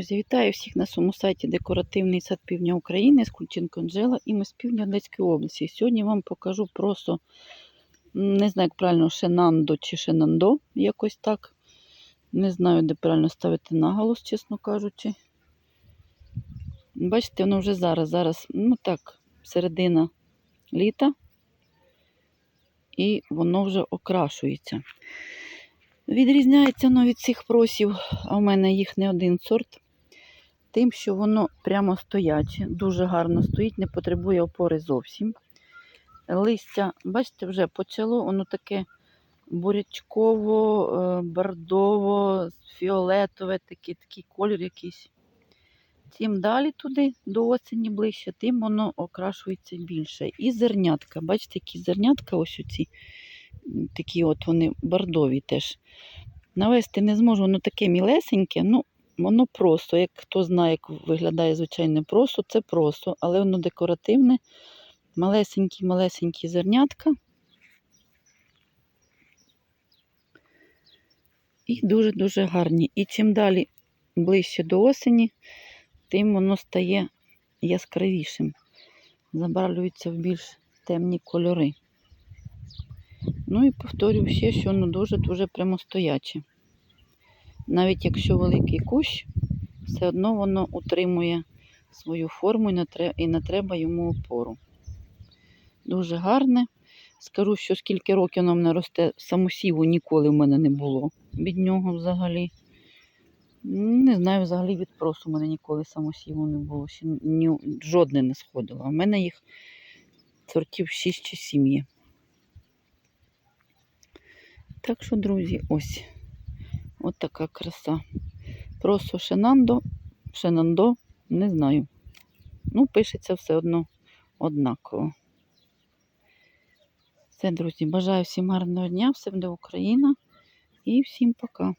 Друзі, вітаю всіх на своєму сайті Декоративний сад Півдня України з Кульченко Анжела і ми з півдня Одеської області. Сьогодні вам покажу просто, не знаю, як правильно, Шенандо чи Шенандо, якось так. Не знаю, де правильно ставити наголос, чесно кажучи. Бачите, воно вже зараз, зараз, ну так, середина літа, і воно вже окрашується. Відрізняється воно від цих просів, а в мене їх не один сорт, тим, що воно прямо стояче, дуже гарно стоїть, не потребує опори зовсім. Листя, бачите, вже почало, воно таке бурячково, е, бордово, фіолетове, такий, такий колір якийсь. Чим далі туди, до осені ближче, тим воно окрашується більше. І зернятка. Бачите, які зернятка ось оці, такі от вони бордові теж. Навести не зможу, воно таке мілесеньке, ну, воно просто, як хто знає, як виглядає звичайне просто, це просто, але воно декоративне, малесенькі-малесенькі зернятка. І дуже-дуже гарні. І чим далі ближче до осені, тим воно стає яскравішим. Забарвлюється в більш темні кольори. Ну і повторюю ще, що воно дуже-дуже прямостояче. Навіть якщо великий кущ, все одно воно утримує свою форму і не треба йому опору. Дуже гарне. Скажу, що скільки років воно в мене росте, самосіву ніколи в мене не було від нього взагалі. Не знаю, взагалі від просу в мене ніколи самосіву не було. Жодне не сходило. В мене їх сортів 6 чи 7 є. Так що, друзі, ось. От така краса. Просто Шенандо, Шенандо, не знаю. Ну, пишеться все одно однаково. Все, друзі, бажаю всім гарного дня, всім до Україна і всім пока.